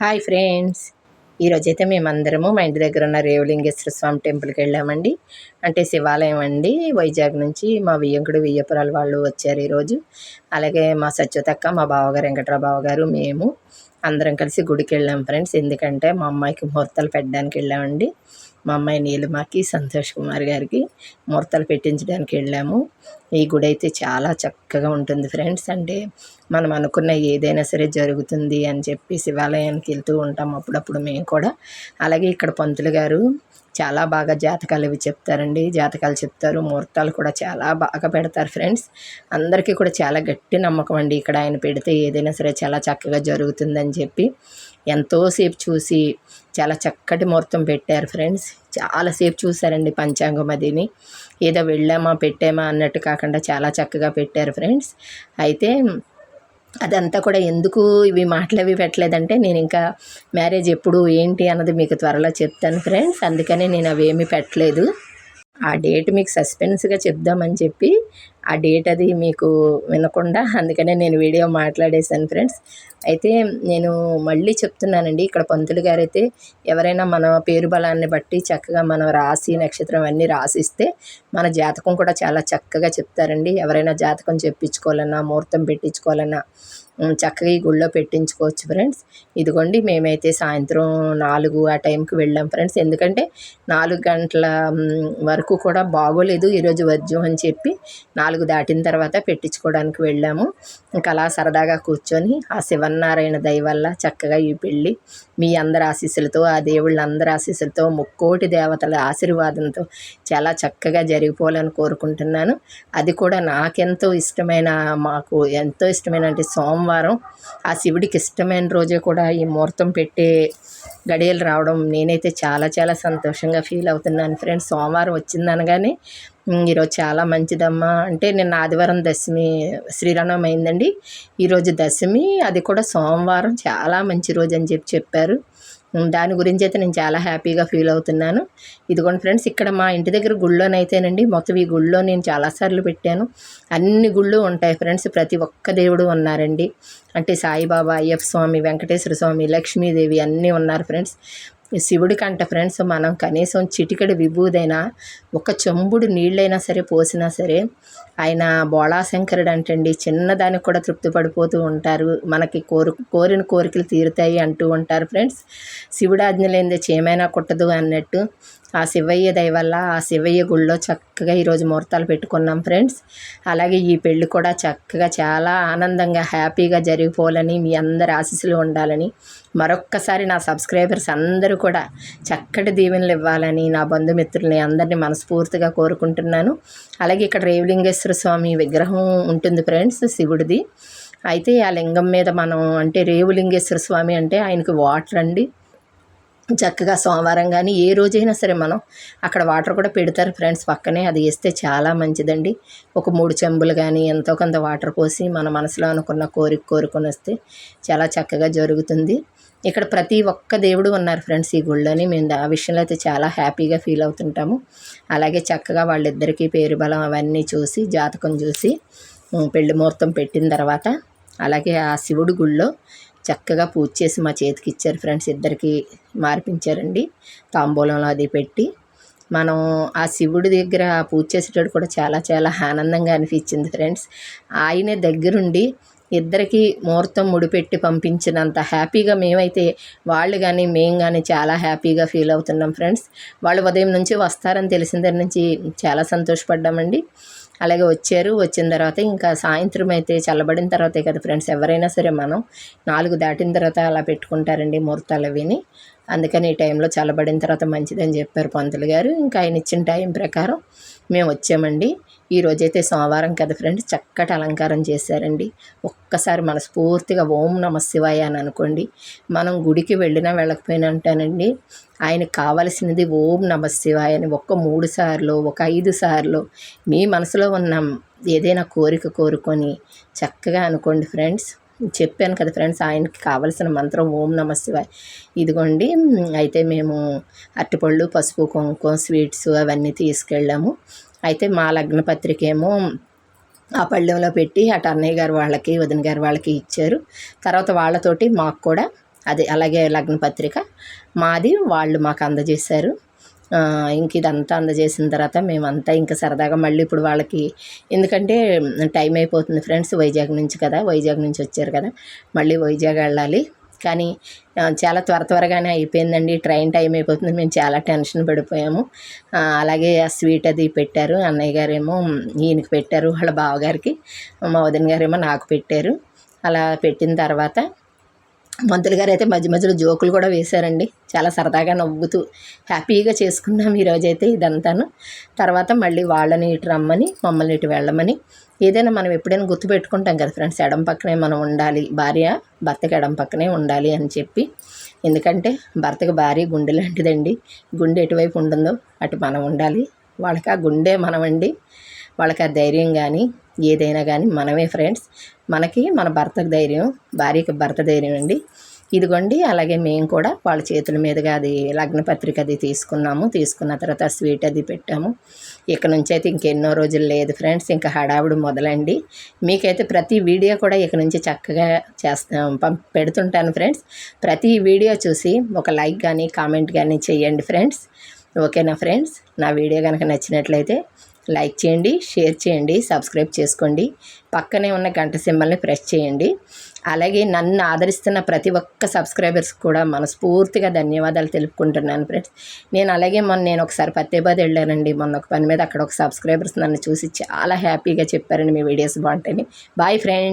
Hi friends. ఈరోజైతే మేమందరము మా ఇంటి దగ్గర ఉన్న రేవలింగేశ్వర స్వామి టెంపుల్కి వెళ్ళామండి. అంటే శివాలయం అండి. వైజాగ్ నుంచి మా వియ్యంకుడు వియ్యపురాలు వాళ్ళు వచ్చారు ఈరోజు అలాగే మా సత్యతక్క మా బావగారు వెంకట్రావు బావగారు మేము అందరం కలిసి గుడికి వెళ్ళాం ఫ్రెండ్స్. ఎందుకంటే మా అమ్మాయికి ముహూర్తాలు పెట్టడానికి వెళ్ళామండి. మా అమ్మాయి నీలిమాకి సంతోష్ కుమార్ గారికి ముహూర్తాలు పెట్టించడానికి వెళ్ళాము. ఈ గుడి అయితే చాలా చక్కగా ఉంటుంది ఫ్రెండ్స్. అంటే మనం అనుకున్న ఏదైనా సరే జరుగుతుంది అని చెప్పి శివాలయానికి వెళ్తూ ఉంటాం అప్పుడప్పుడు మేము కూడా. అలాగే ఇక్కడ పంతులు గారు చాలా బాగా జాతకాలు ఇవి చెప్తారండి. జాతకాలు చెప్తారు. ముహూర్తాలు కూడా చాలా బాగా పెడతారు ఫ్రెండ్స్. అందరికీ కూడా చాలా గట్టి నమ్మకం అండి ఇక్కడ ఆయన పెడితే ఏదైనా సరే చాలా చక్కగా జరుగుతుందని చెప్పి. ఎంతోసేపు చూసి చాలా చక్కటి ముహూర్తం పెట్టారు ఫ్రెండ్స్. చాలాసేపు చూసారండి పంచాంగం అదిని. ఏదో వెళ్ళామా పెట్టామా అన్నట్టు కాకుండా చాలా చక్కగా పెట్టారు ఫ్రెండ్స్. అయితే అదంతా కూడా ఎందుకు ఇవి మాటలు అవి పెట్టలేదంటే నేను ఇంకా మ్యారేజ్ ఎప్పుడు ఏంటి అన్నది మీకు త్వరలో చెప్తాను ఫ్రెండ్స్. అందుకనే నేను అవి ఏమీ పెట్టలేదు. ఆ డేట్ మీకు సస్పెన్స్గా చెప్దామని చెప్పి ఆ డేట్ అది మీకు వినకుండా అందుకనే నేను వీడియో మాట్లాడేశాను ఫ్రెండ్స్. అయితే నేను మళ్ళీ చెప్తున్నానండి ఇక్కడ పంతులు గారైతే ఎవరైనా మన పేరు బలాన్ని బట్టి చక్కగా మనం రాసి నక్షత్రం అన్నీ రాసిస్తే మన జాతకం కూడా చాలా చక్కగా చెప్తారండి. ఎవరైనా జాతకం చెప్పించుకోవాలన్నా ముహూర్తం పెట్టించుకోవాలన్నా చక్కగా ఈ గుళ్ళో పెట్టించుకోవచ్చు ఫ్రెండ్స్ ఇదిగోండి మేమైతే సాయంత్రం నాలుగు ఆ టైంకి వెళ్ళాం ఫ్రెండ్స్ ఎందుకంటే నాలుగు గంటల వరకు కూడా బాగోలేదు ఈరోజు వర్జం అని చెప్పి నాలుగు దాటిన తర్వాత పెట్టించుకోవడానికి వెళ్ళాము. ఇంకా అలా సరదాగా కూర్చొని ఆ శివన్నారాయణ దయ వల్ల చక్కగా ఈ పెళ్ళి మీ అందరి ఆశీస్సులతో ఆ దేవుళ్ళ అందరి ఆశీస్సులతో ముక్కోటి దేవతల ఆశీర్వాదంతో చాలా చక్కగా జరిగిపోవాలని కోరుకుంటున్నాను. అది కూడా నాకెంతో ఇష్టమైన మాకు ఎంతో ఇష్టమైన అంటే సోమవారం ఆ శివుడికి ఇష్టమైన రోజే కూడా ఈ ముహూర్తం పెట్టే గడియలు రావడం నేనైతే చాలా చాలా సంతోషంగా ఫీల్ అవుతున్నాను. ఫ్రెండ్స్ సోమవారం వచ్చిందనగానే ఈరోజు చాలా మంచిదమ్మా. అంటే నిన్న ఆదివారం దశమి శ్రీరామం అయిందండి. ఈరోజు దశమి అది కూడా సోమవారం. చాలా మంచి రోజు అని చెప్పి చెప్పారు. దాని గురించి అయితే నేను చాలా హ్యాపీగా ఫీల్ అవుతున్నాను. ఇదిగోండి ఫ్రెండ్స్ ఇక్కడ మా ఇంటి దగ్గర గుళ్ళోనైతేనండి మొత్తం ఈ గుళ్ళో నేను చాలాసార్లు పెట్టాను. అన్ని గుళ్ళు ఉంటాయి ఫ్రెండ్స్ ప్రతి ఒక్క దేవుడు ఉన్నారండి. అంటే సాయిబాబా అయ్యప్ప స్వామి వెంకటేశ్వర స్వామి లక్ష్మీదేవి అన్నీ ఉన్నారు ఫ్రెండ్స్. శివుడి కంట ఫ్రెండ్స్ మనం కనీసం చిటికెడు విభూదైనా ఒక చెంబుడు నీళ్ళైనా సరే పోసినా సరే ఆయన బోళాశంకరుడు అంటండి. చిన్నదానికి కూడా తృప్తి పడిపోతూ ఉంటారు. మనకి కోరు కోరిన కోరికలు తీరుతాయి అంటూ ఉంటారు ఫ్రెండ్స్. శివుడు లేనిదే చేమైనా కుట్టదు అన్నట్టు ఆ శివయ్య దయ వల్ల ఆ శివయ్య గుళ్ళో చక్కగా ఈరోజు ముహూర్తాలు పెట్టుకున్నాం ఫ్రెండ్స్. అలాగే ఈ పెళ్ళి కూడా చక్కగా చాలా ఆనందంగా హ్యాపీగా జరిగిపోవాలని మీ అందరి ఆశీస్సులు ఉండాలని మరొక్కసారి నా సబ్స్క్రైబర్స్ అందరూ కూడా చక్కటి దీవెనలు ఇవ్వాలని నా బంధుమిత్రుల్ని అందరినీ మనస్ఫూర్తిగా కోరుకుంటున్నాను. అలాగే ఇక్కడ రేవులింగేశ్వర స్వామి విగ్రహం ఉంటుంది ఫ్రెండ్స్ శివుడిది. అయితే ఆ లింగం మీద మనం అంటే రేవులింగేశ్వర స్వామి అంటే ఆయనకు వాటర్ అండి. చక్కగా సోమవారం కానీ ఏ రోజైనా సరే మనం అక్కడ వాటర్ కూడా పెడతారు ఫ్రెండ్స్ పక్కనే. అది వేస్తే చాలా మంచిదండి. ఒక మూడు చెంబులు కానీ ఎంతో కొంత వాటర్ పోసి మన మనసులో అనుకున్న కోరిక కోరుకొని వస్తే చాలా చక్కగా జరుగుతుంది. ఇక్కడ ప్రతి ఒక్క దేవుడు ఉన్నారు ఫ్రెండ్స్ ఈ గుళ్ళోని. మేము ఆ విషయంలో అయితే చాలా హ్యాపీగా ఫీల్ అవుతుంటాము. అలాగే చక్కగా వాళ్ళిద్దరికీ పేరు బలం అవన్నీ చూసి జాతకం చూసి పెళ్ళి ముహూర్తం పెట్టిన తర్వాత అలాగే ఆ శివుడి గుళ్ళో చక్కగా పూజ చేసి మా చేతికి ఇచ్చారు ఫ్రెండ్స్. ఇద్దరికి మార్పించారండి. తాంబూలంలో అది పెట్టి మనం ఆ శివుడి దగ్గర పూజ చేసేటప్పుడు కూడా చాలా చాలా ఆనందంగా అనిపించింది ఫ్రెండ్స్. ఆయనే దగ్గరుండి ఇద్దరికి ముహూర్తం ముడిపెట్టి పంపించినంత హ్యాపీగా మేమైతే వాళ్ళు కానీ మేము కానీ చాలా హ్యాపీగా ఫీల్ అవుతున్నాం ఫ్రెండ్స్. వాళ్ళు ఉదయం నుంచి వస్తారని తెలిసిన దగ్గర నుంచి చాలా సంతోషపడ్డామండి. అలాగే వచ్చారు. వచ్చిన తర్వాత ఇంకా సాయంత్రం అయితే చల్లబడిన తర్వాతే కదా ఫ్రెండ్స్. ఎవరైనా సరే మనం నాలుగు దాటిన తర్వాత అలా పెట్టుకుంటారండి ముహూర్తాలు అవిని. అందుకని ఈ టైంలో చల్లబడిన తర్వాత మంచిదని చెప్పారు పంతులు గారు. ఇంకా ఆయన ఇచ్చిన టైం ప్రకారం మేము వచ్చామండి. ఈరోజైతే సోమవారం కదా ఫ్రెండ్స్ చక్కటి అలంకారం చేశారండి. ఒక్కసారి మనస్ఫూర్తిగా ఓం నమ శివాయ అని అనుకోండి. మనం గుడికి వెళ్ళినా వెళ్ళకపోయినా అంటానండి ఆయనకు కావలసినది ఓం నమ శివాయ అని ఒక్క మూడు సార్లు ఒక ఐదు సార్లు మీ మనసులో ఉన్న ఏదైనా కోరిక కోరుకొని చక్కగా అనుకోండి ఫ్రెండ్స్. చెప్పాను కదా ఫ్రెండ్స్ ఆయనకి కావలసిన మంత్రం ఓం నమ శివాయ్. ఇదిగోండి అయితే మేము అరటిపళ్ళు పసుపు కుంకుమ స్వీట్స్ అవన్నీ తీసుకెళ్ళాము. అయితే మా లగ్న పత్రిక ఏమో ఆ పళ్ళెంలో పెట్టి అటు అన్నయ్య గారు వాళ్ళకి వదిన గారు వాళ్ళకి ఇచ్చారు. తర్వాత వాళ్ళతోటి మాకు కూడా అదే అలాగే లగ్న పత్రిక మాది వాళ్ళు మాకు అందజేశారు. ఇంక ఇదంతా అందజేసిన తర్వాత మేమంతా ఇంకా సరదాగా మళ్ళీ ఇప్పుడు వాళ్ళకి ఎందుకంటే టైం అయిపోతుంది ఫ్రెండ్స్ వైజాగ్ నుంచి కదా వైజాగ్ నుంచి వచ్చారు కదా మళ్ళీ వైజాగ్ వెళ్ళాలి. కానీ చాలా త్వర త్వరగానే అయిపోయిందండి ట్రైన్ టైం అయిపోతుంది మేము చాలా టెన్షన్ పడిపోయాము. అలాగే ఆ స్వీట్ అది పెట్టారు అన్నయ్య గారేమో ఈయనకి పెట్టారు వాళ్ళ బావగారికి మా వదిన గారేమో నాకు పెట్టారు. అలా పెట్టిన తర్వాత మంతులు గారు అయితే మధ్య మధ్యలో జోకులు కూడా వేశారండి. చాలా సరదాగా నవ్వుతూ హ్యాపీగా చేసుకున్నాం ఈరోజైతే ఇదంతాను. తర్వాత మళ్ళీ వాళ్ళని ఇటు రమ్మని మమ్మల్ని ఇటు వెళ్ళమని. ఏదైనా మనం ఎప్పుడైనా గుర్తుపెట్టుకుంటాం కదా ఫ్రెండ్స్ ఎడం పక్కనే మనం ఉండాలి భార్య భర్తకి ఎడం పక్కనే ఉండాలి అని చెప్పి. ఎందుకంటే భర్తకి భార్య గుండె లాంటిదండి. గుండె ఎటువైపు ఉంటుందో అటు మనం ఉండాలి. వాళ్ళకి ఆ గుండె మనమండి. వాళ్ళకి ఆ ధైర్యం కానీ ఏదైనా కానీ మనమే ఫ్రెండ్స్. మనకి మన భర్తకు ధైర్యం భార్యకి భర్త ధైర్యం అండి. ఇదిగోండి అలాగే మేము కూడా వాళ్ళ చేతుల మీదుగా అది లగ్న పత్రిక అది తీసుకున్నాము. తీసుకున్న తర్వాత స్వీట్ అది పెట్టాము. ఇక నుంచి అయితే ఇంకెన్నో రోజులు లేదు ఫ్రెండ్స్ ఇంకా హడావుడు మొదలండి. మీకైతే ప్రతి వీడియో కూడా ఇక నుంచి చక్కగా చేస్తాం పం పెడుతుంటాను ఫ్రెండ్స్. ప్రతి వీడియో చూసి ఒక లైక్ కానీ కామెంట్ కానీ చేయండి ఫ్రెండ్స్. ఓకేనా ఫ్రెండ్స్? నా వీడియో కనుక నచ్చినట్లయితే లైక్ చేయండి షేర్ చేయండి సబ్స్క్రైబ్ చేసుకోండి. పక్కనే ఉన్న గంట సింబల్ని ప్రెస్ చేయండి. అలాగే నన్ను ఆదరిస్తున్న ప్రతి ఒక్క సబ్స్క్రైబర్స్ కూడా మనస్ఫూర్తిగా ధన్యవాదాలు తెలుపుకుంటున్నాను ఫ్రెండ్స్. నేను అలాగే మొన్న నేను ఒకసారి పత్తేబాద్ వెళ్ళానండి. మొన్న ఒక పని మీద అక్కడ ఒక సబ్స్క్రైబర్స్ నన్ను చూసి చాలా హ్యాపీగా చెప్పారండి మీ వీడియోస్ బాగుంటాయని. Bye friends.